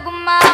나구만.